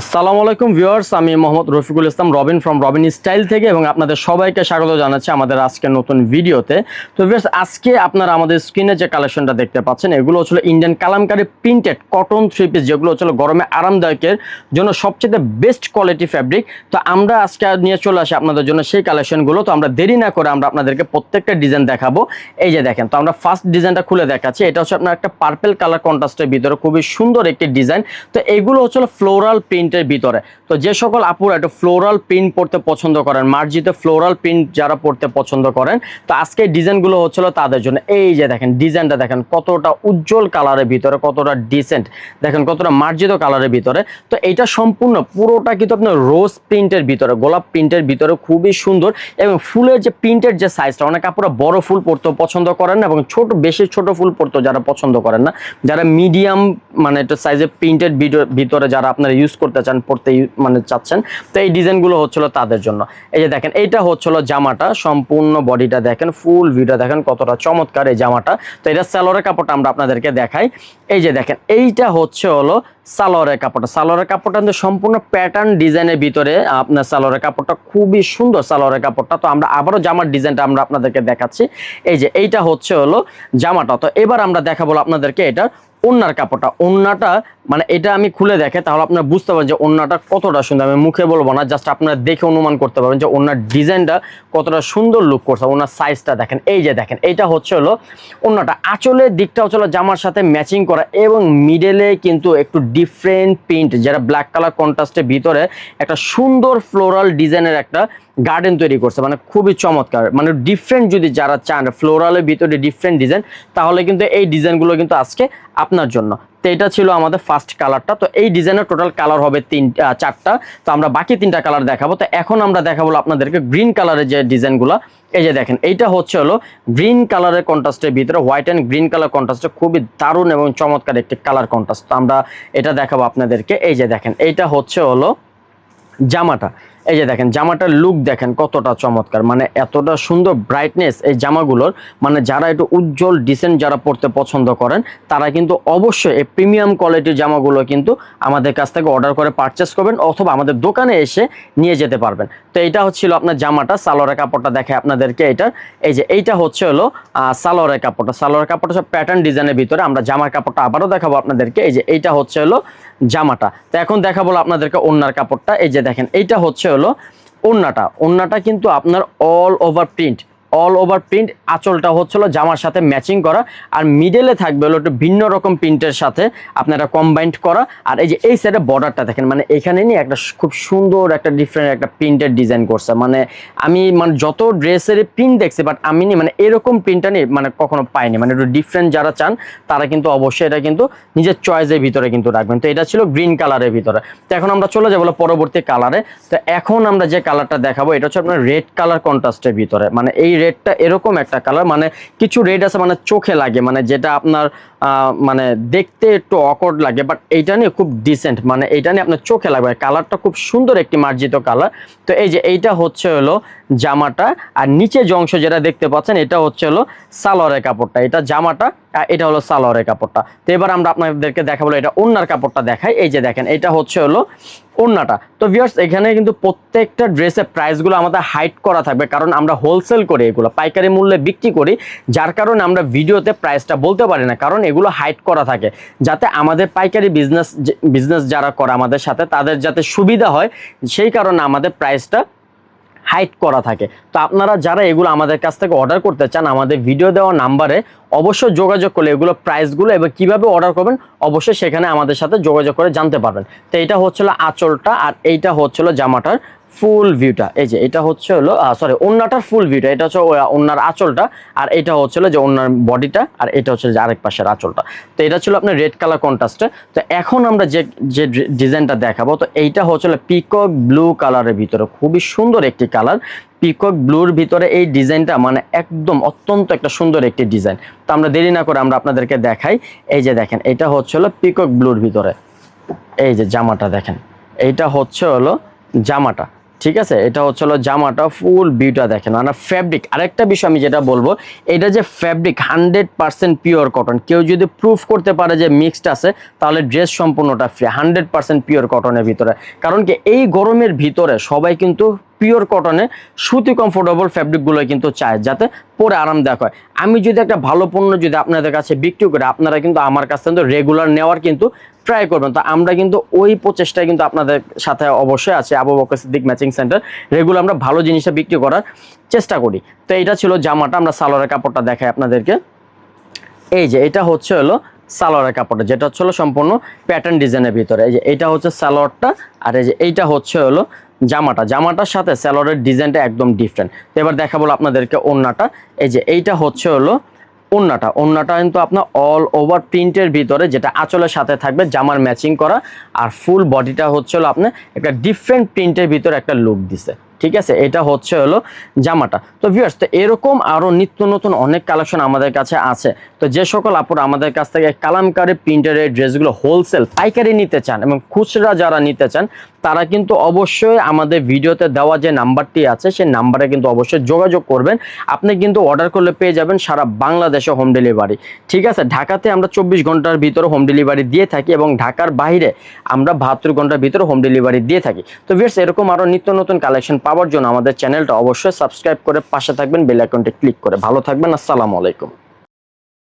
আসসালামু আলাইকুম ভিউয়ার্স, আমি Mohammad Rafiqul Islam, Robin from Robin style থেকে এবং আপনাদের সবাইকে স্বাগত জানাচ্ছি আমাদের আজকের নতুন ভিডিওতে। তো ভিউয়ার্স, আজকে আপনারা আমাদের স্ক্রিনে যে কালেকশনটা দেখতে পাচ্ছেন, এগুলো হচ্ছিল Indian Kalamkari printed cotton three piece যেগুলো হচ্ছিল গরমে আরামদায়কের জন্য সবচেয়ে বেস্ট কোয়ালিটি ফ্যাব্রিক তো আমরা আজকে নিয়ে চলে আসি আপনাদের জন্য সেই কালেকশনগুলো তো আমরা দেরি না করে আমরা আপনাদেরকে প্রত্যেকটা ডিজাইন দেখাবো। এই যে দেখেন, তো আমরা ফার্স্ট ডিজাইনটা খুলে দেখাচ্ছি। এটা হচ্ছে আপনার একটা পার্পেল কালার কন্ট্রাস্টের ভিতরে খুবই সুন্দর একটি ডিজাইন তো এগুলো হচ্ছিল ফ্লোরাল প্রিন্টের ভিতরে। তো যে সকল আপুরা একটু ফ্লোরাল প্রিন্ট পড়তে পছন্দ করেন, মার্জিতে ফ্লোরাল প্রিন্ট যারা পড়তে পছন্দ করেন, তো আজকে ডিজাইনগুলো হচ্ছিল তাদের জন্য। এই যে দেখেন, ডিজাইনটা দেখেন, কতটা উজ্জ্বল কালারের ভিতরে, কতটা ডিসেন্ট দেখেন কতটা মার্জিত কালারের ভিতরে। তো এইটা সম্পূর্ণ, পুরোটা কিন্তু আপনার রোজ প্রিন্টের ভিতরে, গোলাপ প্রিন্টের ভিতরে, খুবই সুন্দর। এবং ফুলের যে প্রিন্টের যে সাইজটা অনেক আপুরা বড় ফুল পড়তে পছন্দ করেন না, এবং ছোট, বেশি ছোট ফুল পড়তে যারা পছন্দ করেন না, যারা মিডিয়াম মানে একটা সাইজের প্রিন্টেড ভিতরে যারা আপনারা ইউজ করতে চান পড়তে ইউ- মানে চাচ্ছেন। তো এই ডিজাইনগুলো হচ্ছিল তাদের জন্য। এই যে দেখেন, এইটা হচ্ছিল জামাটা, সম্পূর্ণ বডিটা দেখেন, ফুল ভিডিও দেখেন কতটা চমৎকার এই জামাটা। তো এটা স্যালোরের কাপড়টা আমরা আপনাদেরকে দেখাই। এই যে দেখেন, এইটা হচ্ছে হলো সালোয়ারের কাপড়টা। সালোয়ারের কাপড়টা কিন্তু সম্পূর্ণ প্যাটার্ন ডিজাইনের ভিতরে আপনার সালোয়ারের কাপড়টা খুবই সুন্দর সালোয়ারের কাপড়টা। তো আমরা আবারও জামার ডিজাইনটা আমরা আপনাদেরকে দেখাচ্ছি। এই যে এইটা হচ্ছে হলো জামাটা। তো এবার আমরা দেখাবো আপনাদেরকে এটার ওন্নার কাপড়টা, ওন্নাটা মানে এটা আমি খুলে দেখে তাহলে আপনারা বুঝতে পারবেন যে ওন্নাটা কতটা সুন্দর। আমি মুখে বলব না জাস্ট আপনারা দেখে অনুমান করতে পারবেন যে ওনার ডিজাইনটা কতটা সুন্দর লুক করছে ওনার সাইজটা দেখেন। এই যে দেখেন, এইটা হচ্ছে হলো ওন্নাটা। আঁচলের দিকটা হচ্ছে জামার সাথে ম্যাচিং করা এবং মিডলে কিন্তু একটু ডিফারেন্ট প্রিন্ট যেটা ব্ল্যাক কালার কন্ট্রাস্টের ভিতরে একটা সুন্দর ফ্লোরাল ডিজাইনের একটা গার্ডেন তৈরি করছে। মানে খুবই চমৎকার। মানে ডিফারেন্ট যদি যারা চান ফ্লোরালের ভিতরে ডিফারেন্ট ডিজাইন তাহলে কিন্তু এই ডিজাইনগুলো কিন্তু আজকে আপনার জন্য। তো এটা ছিল আমাদের ফার্স্ট কালারটা তো এই ডিজাইনের টোটাল কালার হবে তিন চারটা। তো আমরা বাকি তিনটা কালার দেখাবো। তো এখন আমরা দেখাবো আপনাদেরকে গ্রিন কালারের যে ডিজাইনগুলো এই যে দেখেন, এইটা হচ্ছে হলো গ্রিন কালারের কন্ট্রাস্টের ভিতরে হোয়াইট অ্যান্ড গ্রিন কালার কন্ট্রাস্টে খুবই দারুণ এবং চমৎকার একটি কালার কন্ট্রাস্ট তো আমরা এটা দেখাবো আপনাদেরকে। এই যে দেখেন, এইটা হচ্ছে হলো জামাটা। এই যে দেখেন, জামাটার লুক দেখেন কতটা চমৎকার। মানে এতটা সুন্দর ব্রাইটনেস এই জামাগুলোর। মানে যারা একটু উজ্জ্বল ডিসেন্ট যারা পড়তে পছন্দ করেন, তারা কিন্তু অবশ্যই এই প্রিমিয়াম কোয়ালিটির জামাগুলো কিন্তু আমাদের কাছ থেকে অর্ডার করে পারচেস করবেন অথবা আমাদের দোকানে এসে নিয়ে যেতে পারবেন। তো এইটা হচ্ছিল আপনার জামাটা, সালোয়ারের কাপড়টা দেখে আপনাদেরকে এটার। এই যে এইটা হচ্ছে হলো সালোয়ারের কাপড়টা। সালোয়ারের কাপড়টা সব প্যাটার্ন ডিজাইনের ভিতরে আমরা জামার কাপড়টা আবারও দেখাবো আপনাদেরকে। এই যে এইটা হচ্ছে হলো জামাটা। তো এখন দেখাবো আপনাদেরকে ওনার কাপড়টা। এই যে দেখেন, এইটা হচ্ছে হলো ওন্নাটা ওন্নাটা কিন্তু আপনার all over print all over print আঁচলটা হচ্ছিল জামার সাথে ম্যাচিং করা। আর মিডেলে থাকবে হলো একটু ভিন্ন রকম প্রিন্টের সাথে আপনারা কম্বাইন্ড করা। আর এই যে এই সাইডে বর্ডারটা দেখেন মানে এখানে নিয়ে একটা খুব সুন্দর একটা ডিফারেন্ট একটা প্রিন্টের ডিজাইন করছে। মানে আমি মানে যত ড্রেসের প্রিন্ট দেখছি বাট আমি নি মানে এরকম প্রিন্টটা নিয়ে মানে কখনো পাইনি। মানে একটু ডিফারেন্ট যারা চান, তারা কিন্তু অবশ্যই এটা কিন্তু নিজের চয়েসের ভিতরে কিন্তু রাখবেন। তো এটা ছিল গ্রিন কালারের ভিতরে। তো এখন আমরা চলে যাব পরবর্তী কালারে তো এখন আমরা যে কালারটা দেখাবো, এটা হচ্ছে আপনার রেড কালার কন্ট্রাস্টের ভিতরে। মানে এই রেডটা এরকম একটা কালার মানে কিছু রেড আছে মানে চোখে লাগে মানে যেটা আপনার মানে দেখতে একটু অকর্ড লাগে বাট এইটা নিয়ে খুব ডিসেন্ট মানে এইটা নিয়ে আপনার চোখে লাগবে। কালারটা খুব সুন্দর একটি মার্জিত কালার তো এই যে এইটা হচ্ছে হলো জামাটা, আর নিচে যে অংশ যেটা দেখতে পাচ্ছেন, এটা হচ্ছে হলো সালোয়ারের কাপড়টা। এটা জামাটা, আর এটা হলো সালোয়ারের কাপড়টা। তো এবার আমরা আপনাদেরকে দেখাবো, এটা ওন্নার কাপড়টা দেখাই। এই যে দেখেন, এটা হচ্ছে হলো ওন্নাটা তো ভিউয়ার্স এখানে কিন্তু প্রত্যেকটা ড্রেসের প্রাইসগুলো আমাদের হাইট করা থাকবে, কারণ আমরা হোলসেল করি এগুলো, পাইকারি মূল্যে বিক্রি করি, যার কারণে আমরা ভিডিওতে প্রাইসটা বলতে পারি না, কারণ এগুলো হাইট করা থাকে। যাতে আমাদের পাইকারি বিজনেস বিজনেস যারা করে আমাদের সাথে, তাদের যাতে সুবিধা হয়, সেই কারণে আমাদের প্রাইসটা হাইট করা থাকে। তো আপনারা যারা এগুলো আমাদের কাছ থেকে অর্ডার করতে চান, আমাদের ভিডিও দেওয়া নাম্বারে অবশ্যই যোগাযোগ করলে এগুলো প্রাইসগুলো এবং কীভাবে অর্ডার করবেন, অবশ্যই সেখানে আমাদের সাথে যোগাযোগ করে জানতে পারবেন। তো এটা হচ্ছিল আঁচলটা আর এইটা হচ্ছিল জামাটার ফুল ভিউটা এই যে এটা হচ্ছে হলো সরি ওন্নাটার ফুল ভিউটা এটা হচ্ছে ওই, ওন্নার আঁচলটা আর এটা হচ্ছিল যে ওন্নার বডিটা আর এটা হচ্ছে যে আরেক পাশের আঁচলটা। তো এটা ছিল আপনার রেড কালার কন্ট্রাস্টে তো এখন আমরা যে যে ডিজাইনটা দেখাবো তো এইটা হচ্ছিল পিকক ব্লু কালারের ভিতরে খুবই সুন্দর একটি কালার পিকক ব্লুর ভিতরে এই ডিজাইনটা মানে একদম অত্যন্ত একটা সুন্দর একটি ডিজাইন। তো আমরা দেরি না করে আমরা আপনাদেরকে দেখাই। এই যে দেখেন এটা হচ্ছে হলো পিকক ব্লুর ভিতরে। এই যে জামাটা দেখেন এইটা হচ্ছে হলো জামাটা। ঠিক আছে? এটা হচ্ছে হলো জামাটা ফুল বিউটা দেখেন। আর ফ্যাব্রিক আরেকটা বিষয় আমি যেটা বলব, এটা যে fabric hundred percent pure cotton কেউ যদি প্রুফ করতে পারে যে মিক্সড আছে, তাহলে ড্রেস সম্পূর্ণটা ফ্রি হান্ড্রেড পার্সেন্ট পিওর কটনের ভিতরে। কারণ কি, এই গরমের ভিতরে সবাই কিন্তু পিওর কটনে সুতি কমফোর্টেবল ফ্যাব্রিকগুলো কিন্তু চায়, যাতে পরে আরামদায়ক হয়। আমি যদি একটা ভালো পণ্য যদি আপনাদের কাছে বিক্রি করি, আপনারা কিন্তু আমার কাছ থেকে রেগুলার নেওয়ার কিন্তু ট্রাই করবেন। তো আমরা কিন্তু ওই প্রচেষ্টায় কিন্তু আপনাদের সাথে অবশ্যই আছে, Abu Bakar Siddique matching centre regular আমরা ভালো জিনিসটা বিক্রি করার চেষ্টা করি। তো এটা ছিল জামাটা, আমরা সালোয়ারের কাপড়টা দেখাই আপনাদেরকে। এই যে, এটা হচ্ছে হলো সালোয়ারের কাপড়টা, যেটা হচ্ছে হলো সম্পূর্ণ প্যাটার্ন ডিজাইনের ভিতরে। এই যে এটা হচ্ছে সালোয়ারটা, আর এই যে এইটা হচ্ছে হলো জামাটা। জামাটার সাথে সালোয়ারের ডিজাইনটা একদম ডিফারেন্ট তো এবার দেখা বলো আপনাদেরকে ওন্নাটা এই যে এইটা হচ্ছে হলো ওন্নাটা ওন্নাটা কিন্তু আপনার অল ওভার প্রিন্টের ভিতরে, যেটা আঁচলের সাথে থাকবে, জামার ম্যাচিং করা। আর ফুল বডিটা হচ্ছে হলো আপনার একটা ডিফারেন্ট প্রিন্টের ভিতরে একটা লুক দিছে। ঠিক আছে? এটা হচ্ছে হলো জামাটা। তো ভিউয়ার্স তো এরকম আরও নিত্য নতুন অনেক কালেকশন আমাদের কাছে আছে। তো যে সকল আপুরা আমাদের কাছ থেকে কালামকারি প্রিন্টারের ড্রেসগুলো হোলসেল পাইকারি নিতে চান এবং খুচরা যারা নিতে চান, তারা কিন্তু অবশ্যই আমাদের ভিডিওতে দেওয়া যে নাম্বারটি আছে, সেই নাম্বারে কিন্তু অবশ্যই যোগাযোগ করবেন। আপনি কিন্তু অর্ডার করলে পেয়ে যাবেন সারা বাংলাদেশে হোম ডেলিভারি ঠিক আছে? ঢাকাতে আমরা চব্বিশ ঘণ্টার ভিতরে হোম ডেলিভারি দিয়ে থাকি এবং ঢাকার বাইরে আমরা বাহাত্তর ঘণ্টার ভিতরে হোম ডেলিভারি দিয়ে থাকি। তো ভিউয়ার্স এরকম আরও নিত্য নতুন কালেকশন পাওয়ার জন্য আমাদের চ্যানেলটা অবশ্যই সাবস্ক্রাইব করে পাশে থাকবেন, বেল আইকনটি ক্লিক করে। ভালো থাকবেন, আসসালামু আলাইকুম।